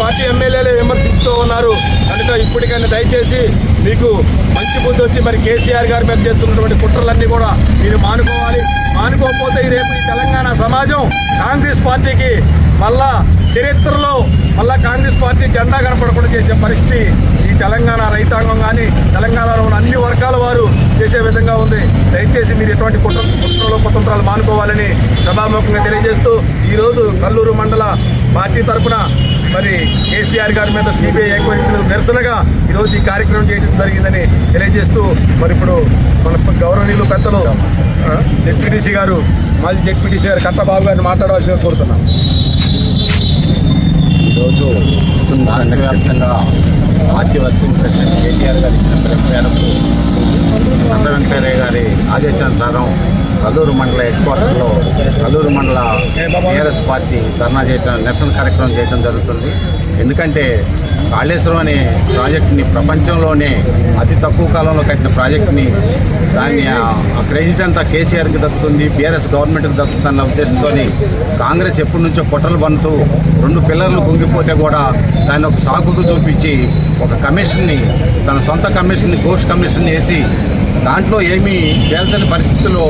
Party ఎమ్మెల్యేలే విమర్శిస్తూ ఉన్నారు. కనుక ఇప్పటికైనా దయచేసి మీకు మంచి బుద్ధి వచ్చి మరి కేసీఆర్ గారి మీద చేస్తున్నటువంటి కుట్రలన్నీ కూడా మీరు మానుకోవాలి. మానుకోకపోతే రేపు ఈ తెలంగాణ సమాజం కాంగ్రెస్ పార్టీకి మళ్ళా చరిత్రలో మళ్ళా కాంగ్రెస్ పార్టీ జెండా కనపడకుండా చేసే పరిస్థితి ఈ తెలంగాణ రైతాంగం కానీ తెలంగాణలో ఉన్న అన్ని వర్గాల వారు చేసే విధంగా ఉంది. దయచేసి మీరు ఎటువంటి కుట్ర కుట్రలో కుతంత్రాలు మానుకోవాలని సభాముఖంగా తెలియజేస్తూ ఈరోజు కల్లూరు మండల పార్టీ తరపున మరి కేసీఆర్ గారి మీద సిబిఐ ఎంక్వైరీ నిరసనగా ఈరోజు ఈ కార్యక్రమం చేయడం జరిగిందని తెలియజేస్తూ మరి ఇప్పుడు మన గౌరవనీయులు పెద్దలు జెడ్పీటీసీ గారు మాజీ జెడ్పీటీసీ గారు కట్టబాబు గారిని మాట్లాడవలసిన కోరుతున్నాం. ఈరోజు రాష్ట్ర వ్యాప్తంగా పార్టీ వర్కింగ్ ప్రెసిడెంట్ కేటీఆర్ గారు ఇచ్చిన పిలుపు చంద్ర సంత వెంకటయ్య గారి ఆదేశానుసారం కల్లూరు మండల హెడ్ క్వార్టర్లో కల్లూరు మండల టీఆర్ఎస్ పార్టీ ధర్నా చేయడం నిరసన కార్యక్రమం చేయడం జరుగుతుంది. ఎందుకంటే కాళేశ్వరం అనే ప్రాజెక్ట్ని ప్రపంచంలోనే అతి తక్కువ కాలంలో కట్టిన ప్రాజెక్టుని దాన్ని ఆ- క్రెడిట్ అంతా కేసీఆర్కి దక్కుతుంది బీఆర్ఎస్ గవర్నమెంట్కి దక్కుతుందన్న ఉద్దేశంతో కాంగ్రెస్ ఎప్పటి నుంచో కుట్రలు పన్నుతూ రెండు పిల్లర్లు కుంగిపోతే కూడా దాన్ని ఒక సాకుకు చూపించి ఒక కమిషన్ని తన సొంత కమిషన్ని ఘోష్ కమిషన్ వేసి దాంట్లో ఏమీ తేల్చని పరిస్థితుల్లో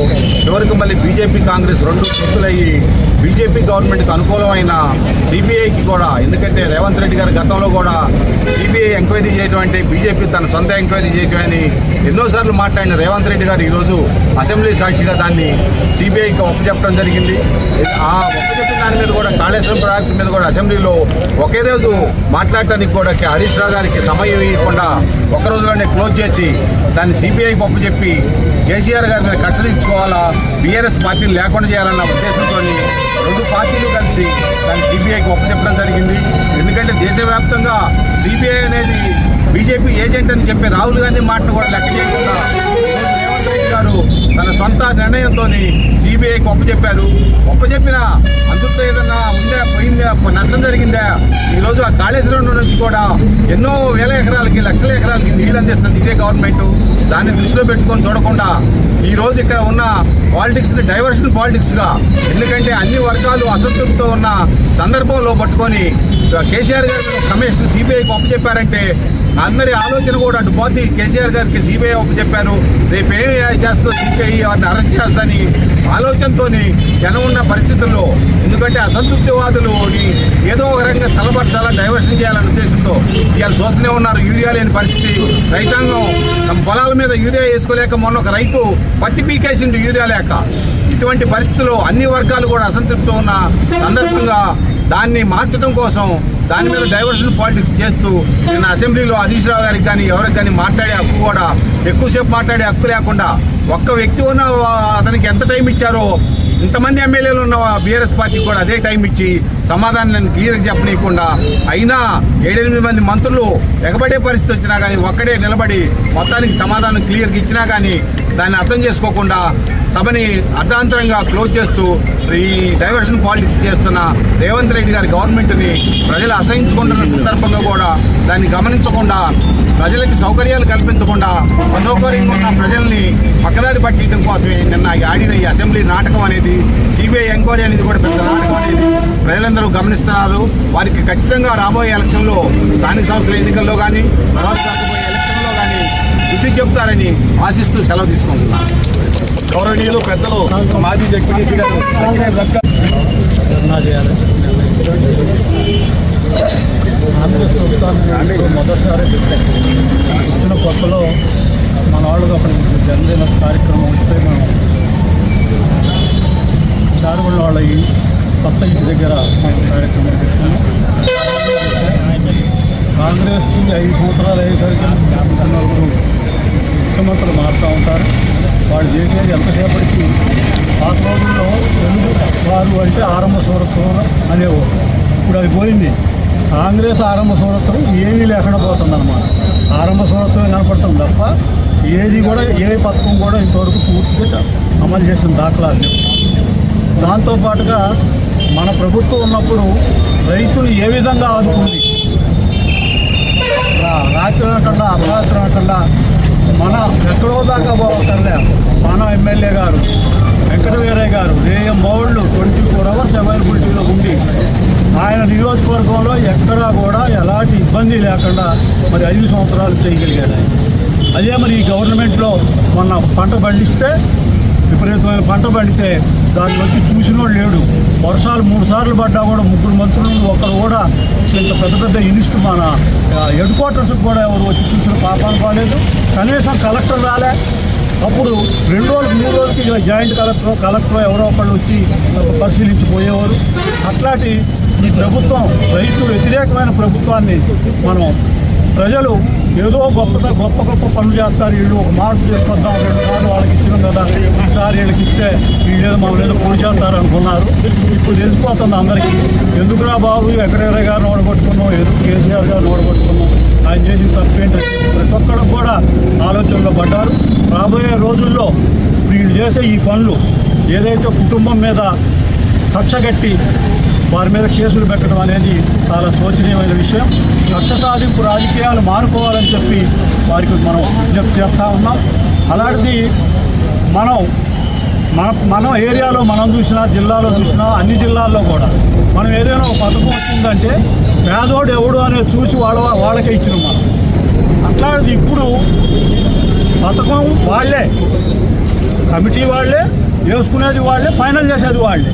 చివరికి మళ్ళీ బీజేపీ కాంగ్రెస్ రెండు గుర్తులయ్యి బీజేపీ గవర్నమెంట్కి అనుకూలమైన సిబిఐకి కూడా ఎందుకంటే రేవంత్ రెడ్డి గారు గతంలో కూడా సిబిఐ ఎంక్వైరీ చేయడం అంటే బీజేపీ తన సొంత ఎంక్వైరీ చేయడం అని ఎన్నోసార్లు మాట్లాడిన రేవంత్ రెడ్డి గారు ఈరోజు అసెంబ్లీ సాక్షిగా దాన్ని సిబిఐకి ఒప్పచెప్పడం జరిగింది. ఆ ఒప్పచెప్పిన దాని మీద కూడా కాళేశ్వరం ప్రాజెక్టు మీద కూడా అసెంబ్లీలో ఒకే రోజు మాట్లాడటానికి కూడా హరీష్ రావు గారికి సమయం ఇవ్వకుండా ఒక రోజులోనే క్లోజ్ చేసి దాన్ని సిబిఐకి ఒప్పచెప్పి కేసీఆర్ గారి మీద కక్షలు ఇచ్చుకోవాలా బీఆర్ఎస్ పార్టీని లేకుండా చేయాలన్న ఉద్దేశంతో రెండు పార్టీలు కలిసి దాన్ని సిబిఐకి ఒప్పచెప్పడం జరిగింది. ఎందుకంటే దేశవ్యాప్తంగా సిబిఐ అనేది బీజేపీ ఏజెంట్ అని చెప్పి రాహుల్ గాంధీ మాటను కూడా లెక్క చేయకుండా రేవంత్ రెడ్డి గారు తన సొంత నిర్ణయంతో సిబిఐకి ఒప్పచెప్పారు ఒప్పచెప్పిన అందులో ఏదన్నా ఉందా పోయిందా నష్టం జరిగిందా? ఈరోజు ఆ కాళేశ్వరం నుంచి కూడా ఎన్నో వేల ఎకరాలకి లక్షల ఎకరాలకి నీళ్ళు అందిస్తుంది ఇదే గవర్నమెంట్. దాన్ని దృష్టిలో పెట్టుకొని చూడకుండా ఈ రోజు ఇక్కడ ఉన్న పాలిటిక్స్ డైవర్షన్ పాలిటిక్స్గా ఎందుకంటే అన్ని వర్గాలు అసంతృప్తితో ఉన్న సందర్భంలో పట్టుకొని కేసీఆర్ గారు కమిషన్ సిబిఐకి ఒప్పచెప్పారంటే అందరి ఆలోచన కూడా అటు పోతే కేసీఆర్ గారికి సిబిఐ చెప్పారు రేపు ఏమి చేస్తుందో సిబిఐ వారిని అరెస్ట్ చేస్తాని ఆలోచనతో జనం ఉన్న పరిస్థితుల్లో ఎందుకంటే అసంతృప్తివాదులు ఏదో ఒక రకంగా చల్లబరచాలా డైవర్షన్ చేయాలనే ఉద్దేశంతో ఇవాళ చూస్తూనే ఉన్నారు యూరియా లేని పరిస్థితి. రైతాంగం తమ పొలాల మీద యూరియా వేసుకోలేక మొన్న ఒక రైతు పత్తి పీకేసిండు యూరియా లేక. ఇటువంటి పరిస్థితుల్లో అన్ని వర్గాలు కూడా అసంతృప్తితో ఉన్న సందర్భంగా దాన్ని మార్చడం కోసం దాని మీద డైవర్షన్ పాలిటిక్స్ చేస్తూ నిన్న అసెంబ్లీలో హరీష్ రావు గారికి కానీ ఎవరికి కానీ మాట్లాడే హక్కు కూడా ఎక్కువసేపు మాట్లాడే హక్కు లేకుండా ఒక్క వ్యక్తి ఉన్న అతనికి ఎంత టైం ఇచ్చారో ఇంతమంది ఎమ్మెల్యేలు ఉన్న బీఆర్ఎస్ పార్టీకి కూడా అదే టైం ఇచ్చి సమాధానాన్ని క్లియర్గా చెప్పనీయకుండా అయినా ఏడెనిమిది మంది మంత్రులు ఎగబడే పరిస్థితి వచ్చినా కానీ ఒక్కడే నిలబడి మొత్తానికి సమాధానం క్లియర్గా ఇచ్చినా కానీ దాన్ని అర్థం చేసుకోకుండా సభని అర్ధాంతరంగా క్లోజ్ చేస్తూ ఈ డైవర్షన్ పాలిటిక్స్ చేస్తున్న రేవంత్ రెడ్డి గారి గవర్నమెంట్ని ప్రజలు అసహించుకుంటున్న సందర్భంగా కూడా దాన్ని గమనించకుండా ప్రజలకి సౌకర్యాలు కల్పించకుండా అసౌకర్యంగా ఉన్న ప్రజల్ని పక్కదారి పట్టించడం కోసమే నిన్న ఈ ఆడిన ఈ అసెంబ్లీ నాటకం అనేది సిబిఐ ఎంక్వైరీ అనేది కూడా పెద్ద నాటకం అనేది ప్రజలందరూ గమనిస్తున్నారు. వారికి ఖచ్చితంగా రాబోయే ఎలక్షన్లో స్థానిక సంస్థల ఎన్నికల్లో కానీ తర్వాత బుద్ధి చెప్తారని ఆశిస్తూ సెలవు తీసుకుంటున్నాను. గౌరవనీయులు పెద్దలు మాజీ జడ్పీటీసీ గారు మొదటిసారి వచ్చిన కొత్తలో మన వాళ్ళు అక్కడ జన్మదిన కార్యక్రమం వస్తే మనం దారుణ వాళ్ళ కొత్త ఇంటి దగ్గర కార్యక్రమం చేస్తున్నాం కాంగ్రెస్ ఐదు సంవత్సరాలు అయ్యేసరికి నలుగురు ముఖ్యమంత్రులు మారుతూ ఉంటారు. వాళ్ళు చేసేది ఎంతసేపటికి? పాత రోజుల్లో తెలుగు వారు అంటే ఆరంభ సూరత్వం అనేవారు. ఇప్పుడు అది పోయింది. కాంగ్రెస్ ఆరంభ సూరత్వం ఏమీ లేకుండా పోతుందన్నమాట. ఆరంభ సూరత్వం కనపడుతుంది తప్ప ఏది కూడా ఏ పథకం కూడా ఇంతవరకు పూర్తిగా అమలు చేసిన దాఖలాలు లేవు. దాంతోపాటుగా మన ప్రభుత్వం ఉన్నప్పుడు రైతులు ఏ విధంగా ఆదుకుంది? రాత్రి అనకుండా అర్ధరాత్రి అనకుండా మన ఎక్కడో దాకా పోవక్కర్లే మన ఎమ్మెల్యే గారు వెంకటవీరయ్య గారు ఏఎం మౌళ్ళు ట్వంటీ ఫోర్ అవర్స్ అవైలబిలిటీలో ఉండి ఆయన నియోజకవర్గంలో ఎక్కడా కూడా ఎలాంటి ఇబ్బంది లేకుండా మరి ఐదు సంవత్సరాలు చేయగలిగాడు అదే మరి ఈ గవర్నమెంట్లో మొన్న పంట పండిస్తే విపరీతమైన పంట పండితే దాన్ని వచ్చి చూసినోడు లేడు. వర్షాలు మూడు సార్లు పడ్డా కూడా ముగ్గురు మంత్రులు ఒకరు కూడా ఇంత పెద్ద పెద్ద ఇనిస్ట్ మన హెడ్ కూడా ఎవరు వచ్చి చూసిన పాపాలు కాలేదు. కనీసం కలెక్టర్ రాలే. అప్పుడు రెండు రోజులు మూడు రోజులకి జాయింట్ కలెక్టర్ కలెక్టర్ ఎవరో ఒకళ్ళు వచ్చి పరిశీలించి పోయేవారు అట్లాంటి ఈ ప్రభుత్వం రైతు వ్యతిరేకమైన ప్రభుత్వాన్ని మనం ప్రజలు ఏదో గొప్ప గొప్ప గొప్ప పనులు చేస్తారు. వీళ్ళు ఒక మార్పు చేసుకొద్దాం రెండు సార్లు వాళ్ళకి ఇచ్చినాం కదా. ఈసారి వీళ్ళకి ఇస్తే వీళ్ళు ఏదో మమ్మల్ని ఏదో పొడి చేస్తారు అనుకున్నారు. ఇప్పుడు తెలిసిపోతుంది అందరికీ. ఎందుకురా బాబు? ఎక్కడెక్కడ గారు నోడగొట్టుకున్నాం ఎందుకు కేసీఆర్ గారు నోడగొట్టుకున్నాం ఆయన చేసిన తప్పేంటే ప్రతి ఒక్కరు కూడా ఆలోచనలో పడ్డారు. రాబోయే రోజుల్లో వీళ్ళు చేసే ఈ పనులు ఏదైతే కుటుంబం మీద కక్షగట్టి వారి మీద కేసులు పెట్టడం అనేది చాలా శోచనీయమైన విషయం. కక్ష సాధింపు రాజకీయాలు మానుకోవాలని చెప్పి వారికి మనం విజ్ఞప్తి చేస్తూ ఉన్నాం. అలాంటిది మనం మన మన ఏరియాలో మనం చూసినా జిల్లాలో చూసినా అన్ని జిల్లాల్లో కూడా మనం ఏదైనా ఒక పథకం వచ్చిందంటే పేదోడు ఎవడు అనేది చూసి వాళ్ళ వాళ్ళకే ఇచ్చిన మనం అట్లాంటిది ఇప్పుడు పథకం వాళ్ళే కమిటీ వాళ్ళే వేసుకునేది వాళ్ళే ఫైనల్ చేసేది వాళ్ళే.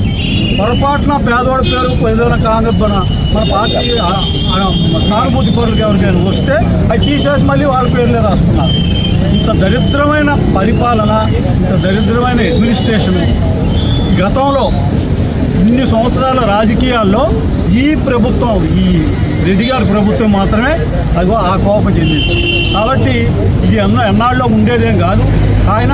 పొరపాటున పేదవాడి పేరు ఏదైనా కాంగ్రెస్ మన మన పార్టీ సానుభూతి పరులకు ఎవరికైనా వస్తే అవి తీసేసి మళ్ళీ వాళ్ళ పేర్లే రాసుకున్నారు ఇంత దరిద్రమైన పరిపాలన ఇంత దరిద్రమైన అడ్మినిస్ట్రేషన్ గతంలో ఇన్ని సంవత్సరాల రాజకీయాల్లో ఈ ప్రభుత్వం ఈ రెడ్డి గారి ప్రభుత్వం మాత్రమే అదిగో ఆ కోపం చెందింది. కాబట్టి ఇది ఎన్నో ఎన్నాళ్ళలో ఉండేదేం కాదు. ఆయన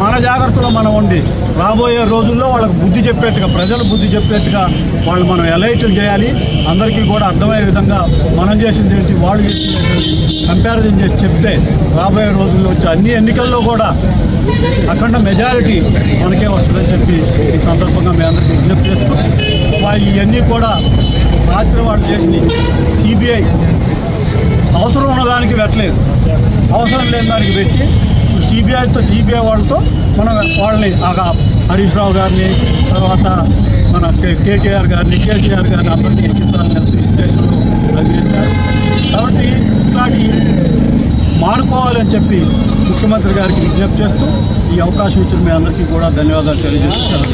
మన జాగ్రత్తలో మనం ఉండి రాబోయే రోజుల్లో వాళ్ళకు బుద్ధి చెప్పేట్టుగా ప్రజలు బుద్ధి చెప్పేట్టుగా వాళ్ళు మనం ఎలైట్లు చేయాలి. అందరికీ కూడా అర్థమయ్యే విధంగా మనం చేసింది ఏంటి వాళ్ళు చేసింది కంపారిజన్ చేసి చెప్తే రాబోయే రోజుల్లో వచ్చే అన్ని ఎన్నికల్లో కూడా అఖండ మెజారిటీ మనకే వస్తుందని చెప్పి ఈ సందర్భంగా మీ అందరికీ విజ్ఞప్తి చేస్తూ ఇవన్నీ కూడా రాత్రి వాళ్ళు చేసింది సిబిఐ అవసరం ఉన్నదానికి పెట్టలేదు. అవసరం లేని దానికి పెట్టి సిబిఐతో సిబిఐ వాళ్ళతో మనం వాళ్ళని ఆగా హరీష్ రావు గారిని తర్వాత మన కే- కేకేఆర్ గారిని కేసీఆర్ గారిని అందరినీ చిత్రాలు అది చేశారు. కాబట్టి ఇట్లాంటి మానుకోవాలని చెప్పి ముఖ్యమంత్రి గారికి విజ్ఞప్తి చేస్తూ ఈ అవకాశం ఇచ్చిన మీ అందరికీ కూడా ధన్యవాదాలు తెలియజేస్తున్నాను